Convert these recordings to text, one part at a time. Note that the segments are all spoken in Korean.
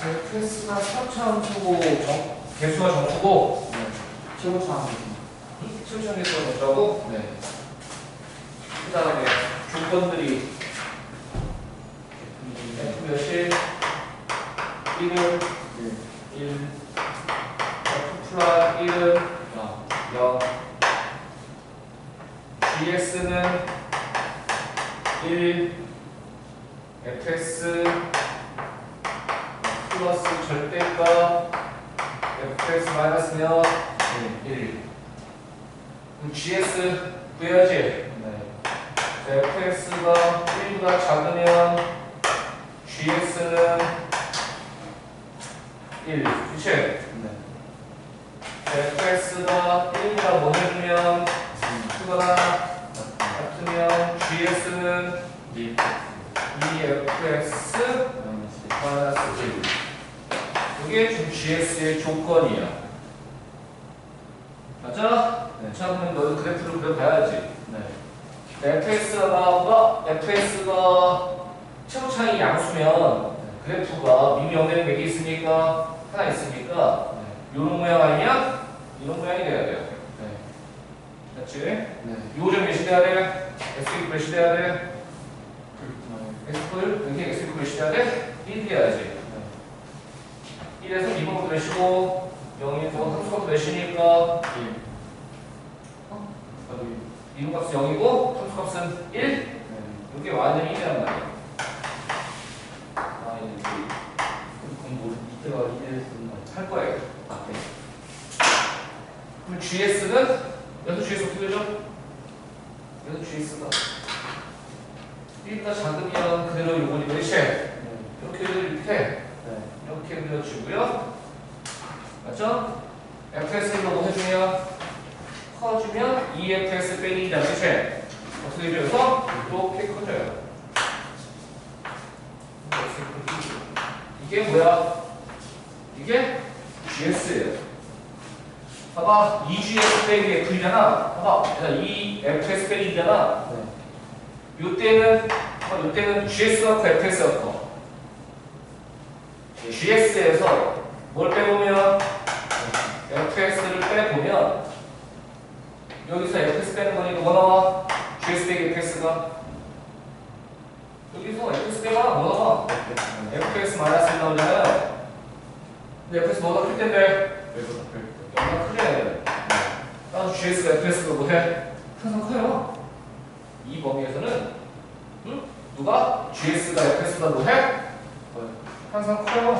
fx가 3차함수고 정, 개수가 정수고 네. 최고차 최우선 개수가 정수하고 네. 그 다음에 조건들이 f 몇이 1은 네. 1 f 플러스 1은 야. 0 gs는 1 fs 플러스 절대값 fs 마이너스 면 네. 1 그럼 gs 구해야지 네. fx가 1보다 작으면 gs는 1 그치? 네. fx가 1보다 뭐 해주면 크거나 같으면 gs는 네. 2fx 마이너스. 마이너스 1 이게 gs의 조건이야 맞아? 네. 자 그러면 너는 그래프를 그려봐야지 네. fs가 fs가 최고 차이 양수면 그래프가 미명되는 맥이 있으니까 하나 있으니까 네. 이런 모양 아니냐? 이런 모양이 돼야 돼요. 네. 그렇지? 네. 요점 몇이 돼야 돼? x 몇이 돼야 돼? 네. x 이퀄 여기 x 몇이 돼야 돼? 1 돼야지. 1에서 2번부터 몇이고 0에서 3수부터 몇이니까 일. 어? 여기. 2번 값은 0이고 3수 값은 1? 네. 이게 완전히 1이란 말이야. 아, 이제 그럼 뭐 이때가 이래 쓰는 거할 거예요. 아, 네. 그럼 GS는 여기서 GS 어떻게 되죠? 여기서 GS가 1보다 작으면 그대로 요건이 그렇지? 네. 이렇게 이렇게 네. 이렇게 그려지고요. 맞죠? FS로 뭐 해주면 커주면 EFS 빼기 2다 그치? 어떻게 되어서 이렇게 커져요. 이게 뭐야? 이게 GS예요. 봐봐, 2GS 빼기 F이잖아. 봐봐, 얘들아, 이 FS 빼기 2잖아. 네. 요때는, 어, 요때는 GS가 커, FS가 커. GS에서 뭘 빼보면 FX를 빼보면 여기서 FX 빼는 거니까 뭐 나와? GS 빼기 FX가 여기서 FX 빼가 뭐 나와? 네. FX 마이너스 1 나오잖아요. 근데 FX 뭐가 클 텐데 크려야 돼. 따라서 GS가 FX가 뭐해? 항상 커요. 이 범위에서는 응? 누가? GS가 FX가 뭐해? 항상 커요.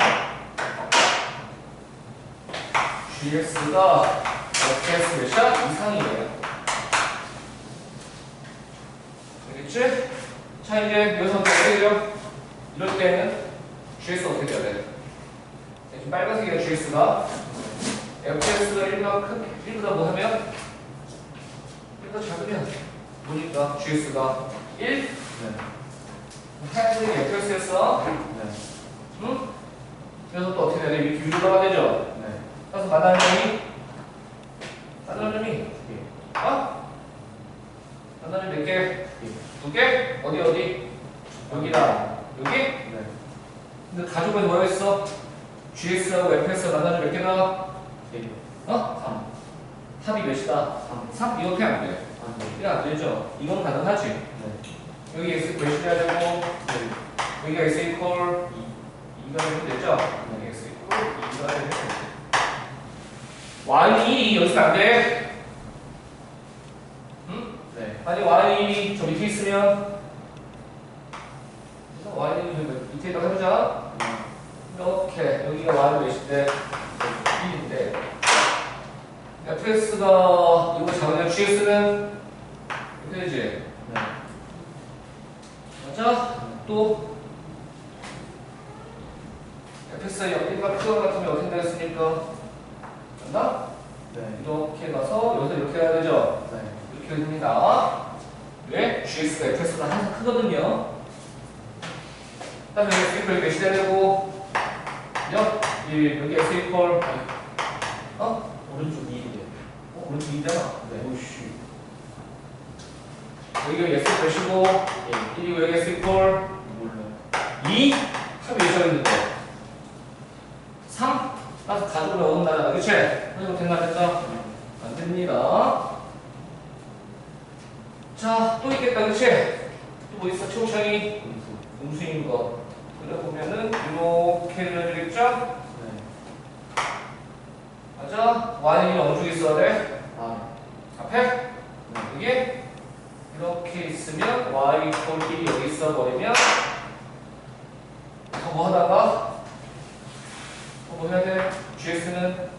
GS가 FS 몇이야? 이상이에요. 알겠지? 자, 이제 여기서 어떻게? 이럴 때는 GS 어떻게 돼야 돼? 자, 지금 빨간색이야, GS가. FS가 1보다 큰, 1보다 뭐 하면? 1보다 작으면 뭐니까? GS가 1? 네. 하얀색이 FS였어. 네. 응? 그래서 또 어떻게 해야 돼? 위로 가야 되죠? 네. 그래서 만나는 점이 만나는 점이 예. 어? 만나는 점몇 개? 예. 두 개? 어디 어디? 여기다 여기? 네. 근데 가족은 뭐였어? GS하고 FS가 만나는 점몇 개다? 예. 어? 3 합이 몇이다? 3. 3 이렇게 안 돼. 아, 네. 이게 안 되죠? 이건 가능하지? 네. 여기 X 몇이 돼야 되고 네. 여기가 X 이퀄 2. 2가 되면 되죠? X 이퀄 2가 되면 되죠. Y이 여기서 안 돼. 응? 네. 아니 y 저 밑에 있으면 y는 좀 밑에다가 해보자 이렇게 여기가 y 몇인데 1인데 fx가 이거 작으면 gs는 이렇게 되지 네. 맞아? 또 fx가 0과 표 같으면 어떻게 되겠습니까? 맞나? 네. 이렇게 가서 여기서 이렇게 해야 되죠? 네. 이렇게 됩니다. 왜? GS가 FS보다 항상 크거든요. 그 다음에 X 이퀄 몇이 되고, 요? 이, 여기 X 이퀄, 어? 오른쪽 2인데. 어? 오른쪽 2잖아. 네. 오씨. 여기가 X 몇이고, 예. 1이고 여기 X 이퀄 몰라요. 2? 합이 몇이 있는데? 그래서 됐나 됐다? 안 됩니다. 자, 또 있겠다, 그치? 또뭐 있어, 최우창이? 음수인 거. 그래 보면은 이렇게 그려주겠죠? 네. 맞아? y는 어느 쪽에 있어야 돼? 아. 앞에? 네. 여기? 이렇게 있으면 y 1이 여기 있어 버리면 더 뭐 하다가 더 뭐 해야 돼? GS는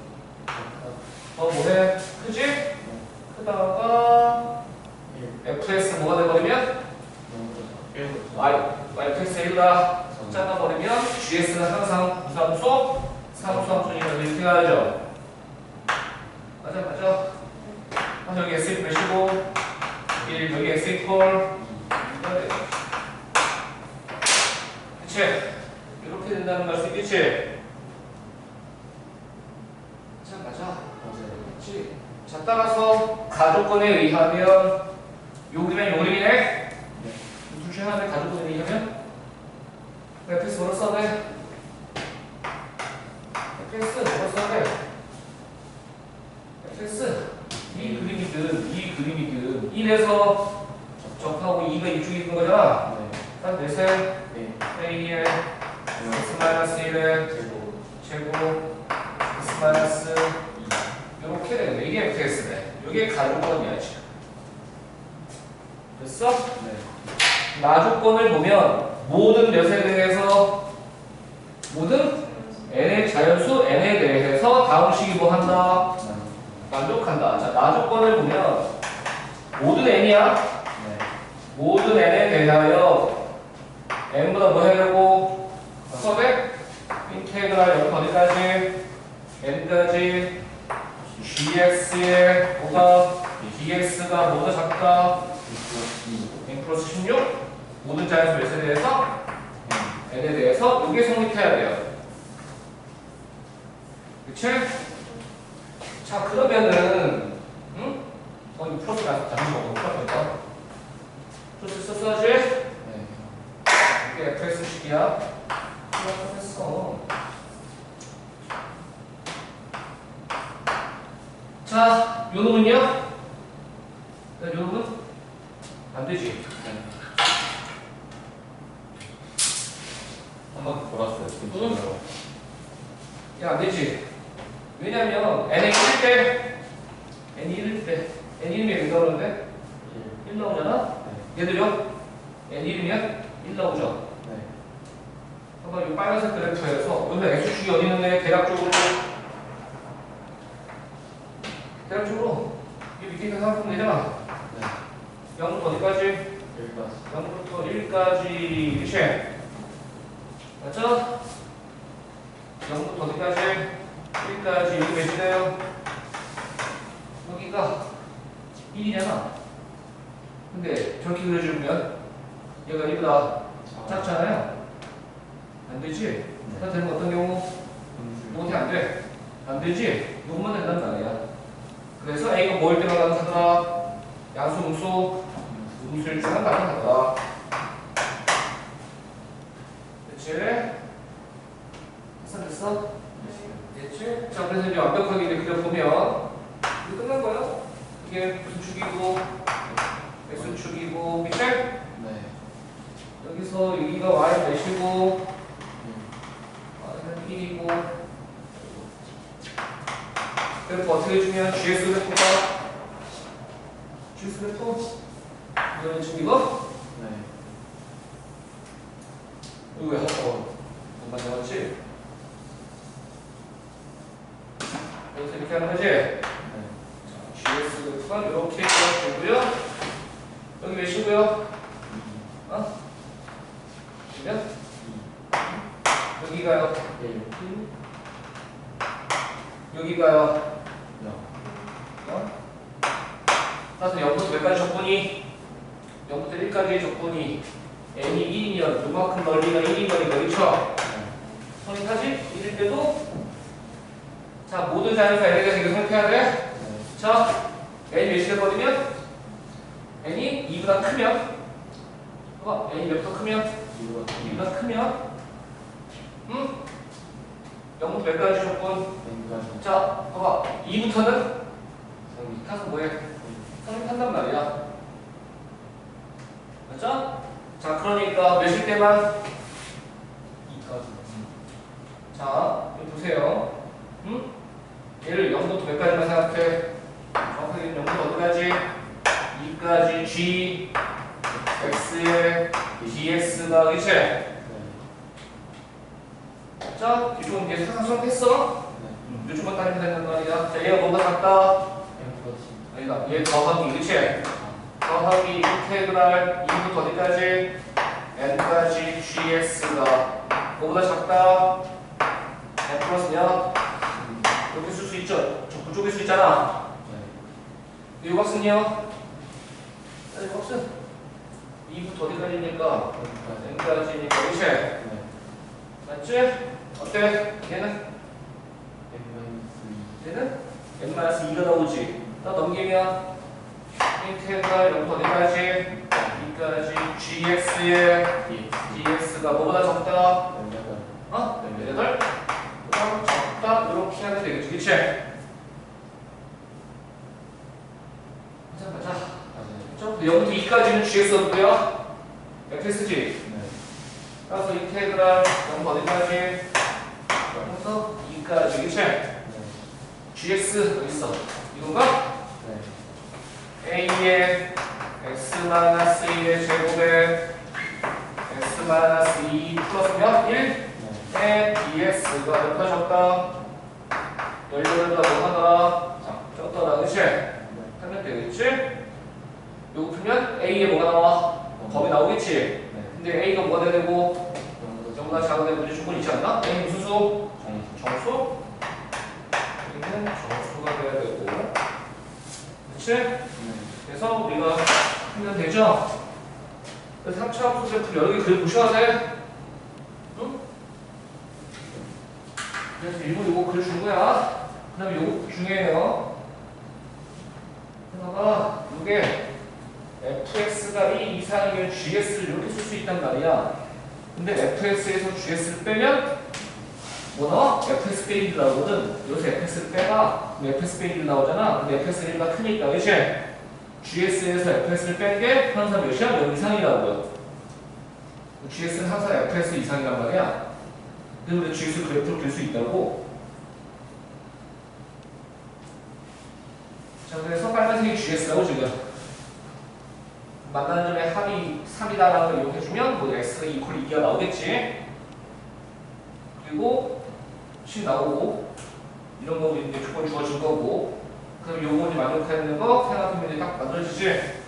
더 뭐해? 크지? 크다가 fx 뭐가 돼버리면 y, yfx 1가 작아 버리면 GS는 항상 무상수 상수함수니까 이렇게 가야죠 맞아 맞아 아, 여기 S 몇이고 1 여기 S 이퀄 그치? 이렇게 된다는 걸 수 있겠지? 자 맞아 그치? 자 따라서 가족권에 의하면 요 그림엔 요 그림이네. 둘 중에 하나를 가족권에 의하면 FS 뭐로 돼? FS 뭐로 돼? FS 이 그림이든 이 그림이든 1에서 접하고 2가 이쪽에 있는 거잖아. 딱 넷에 A에 x 마이너스 1에 제곱. x 마이너스 이렇게 되네 이게 FS네. 이게 가족권이야 지금 됐어? 나조건을 보면 모든 몇에 대해서 모든 n의 자연수 n에 대해서 다음 식이 뭐 한다? 만족한다. 자, 나조건을 보면 모든 n이야. 모든 n에 대하여 n보다 뭐 해야 되고? 수업에 인테그랄 0 어디까지? N까지. Gx의 뭐가? Dx가 뭐보다 작다 플러스 16 모든 자연수 몇에 대해서 n에 대해서 이게 성립해야 돼요. 그치? 자 그러면은 응? 어 이거 플러스 나 잠시 먹어 플러스니까 플러스 썼어야지? 이게 fs식이야 플러스 했어 자 요 놈은요? 자, 요놈은? 안 되지 한번 돌았어요. 응? 야, 안 되지. 왜냐면 n이 1일 때, n이 1일 때, n 1이면 1 나오는데 1 나오잖아? 얘들요? n 1이면 1 나오죠? 봐봐, 이 빨간색 그래프에서 여기서 x축이 어디 있는데 대략적으로 대략적으로 이 밑에 있는 삼각형 되잖아. 0부터 어디까지? 0부터 1까지 그치? 맞죠? 0부터 어디까지? 1까지 여기 몇이 돼요? 여기가 1이잖아 근데 저렇게 그려주면 얘가 1보다 작잖아요 안 되지? 다 되는 거 어떤 경우? 이것이 안 돼. 안 되지? 이것만 된단 말이야. 그래서 A가 뭐일 때마다 가능하다? 양수, 음수, 음수일 때는 가능하다. 됐지? 됐어, 됐어? 됐지? 자, 그래서 이제 완벽하게 이제 그려보면 이게 끝난 거예요. 이게 무슨 축이고, X축이고, 밑에 여기서 여기가 Y 몇이고, Y는 1이고, 그래프 어떻게 주면 GS 그래프가 GS 그래프 이거는 지금 이거? 이거 왜 하고 못 만들었지? 여기서 이렇게 하는 거지? 자, GS 그래프가 이렇게 그려지고요 여기 몇이고요? 어? 그러면 여기가요 여기가요 어? 따라서 0부터 몇까지 적분이 0부터 1까지의 적분이 n이 1이면 요만큼 넓이가 1인 거니까 그렇죠? 성립하지? 1일 때도 자 모든 자연수 n에 대해서 생각해야 돼 자, n이 몇이 되거든요? n이 2보다 크면 봐봐 n이 몇보다 크면 2보다 크면 응? 0부터 몇 가지 조건? N까지. 자, 봐봐. 2부터는 성립. 타서 뭐해? 성립한단 말이야. 맞죠? 자, 2까지. 자, 여기 보세요. 응? 얘를 0부터 몇 가지만 생각해? 정확하게 0부터 어디까지? 2까지 G, X에 DX가 그치? 네. 자, 이쪽은 이제 상상 수업했어? 네. 요즘은 따르면 된단 말이야. 자, 얘가 뭔가 같다? 아니다. 얘 더하기, 그치? 아. 더하기 인테그랄 2부터 어디까지? N까지 gx가 뭐보다 작다? n 플러스냐? 이렇게 쓸수 있죠? 저 그쪽에 수 있잖아. 네. 이 값은요? 이 값은 2부터 어디까지니까? N까지. n까지니까 그치? 네. 맞지? 어때? 얘는? 얘는? n-2가 나오지. 나 넘기면 인테그랄 0부터 어디까지? 2까지 gx의 2. DX. dx가 뭐보다 적다? 어? 18? 그럼 적다? 이렇게 하면 되겠지, 그치? 자, 맞아. 맞아요. 그렇죠? 0부터 2까지는 gx였고요. 네. 따라서 인테그랄 0부터 어디까지? 0부터 2까지, 그치? 네. gx 어디 있어? 이건가? 네. a의 x-1의 제곱에 x-2 플러스 몇? 1? 네. 에 dx가 몇 퍼졌다? 18가 뭐 하더라? 적더라, 그치? 네. 하면 되겠지? 요거 풀면 a에 뭐가 나와? 겁이 나오겠지? 네. 근데 a가 뭐가 돼야 되고 영보다 정보가 작은 애 문제 조건이 있지 않나? a 무슨 수? 정수. 여기는 정수가 돼야 되고 그치? 네. 그래서 우리가 하면 되죠? 그래서 3차 함수 그 여러 개 그려 보셔야 돼. 응? 그래서 일부 요거 그려준 거야. 그 다음에 요거 중요해요. 하나가 요게 fx가 1 이상이면 gs를 이렇게 쓸 수 있단 말이야. 근데 fx에서 gs를 빼면 뭐 나와? fx 빼 1이 나오거든. 여기서 fx를 빼가 fx 빼 1이 나오잖아. 근데 fx 1가 크니까 그치? GS에서 FS를 뺀 게 항상 몇이야? 0 이상이라고요. GS는 항상 FS 이상이란 말이야. 근데 우리 GS 그래프로 될수 있다고. 자, 그래서 빨간색이 GS라고 지금. 만나는 점에 합이 3이다라는 걸 이용해주면 뭐 X가 이퀄 2가 나오겠지. 그리고 10 나오고 이런 거 이제 조건 주어진 거고 그럼 요거 이제 만족하는 거 생각하면 이제 딱 만들어지지.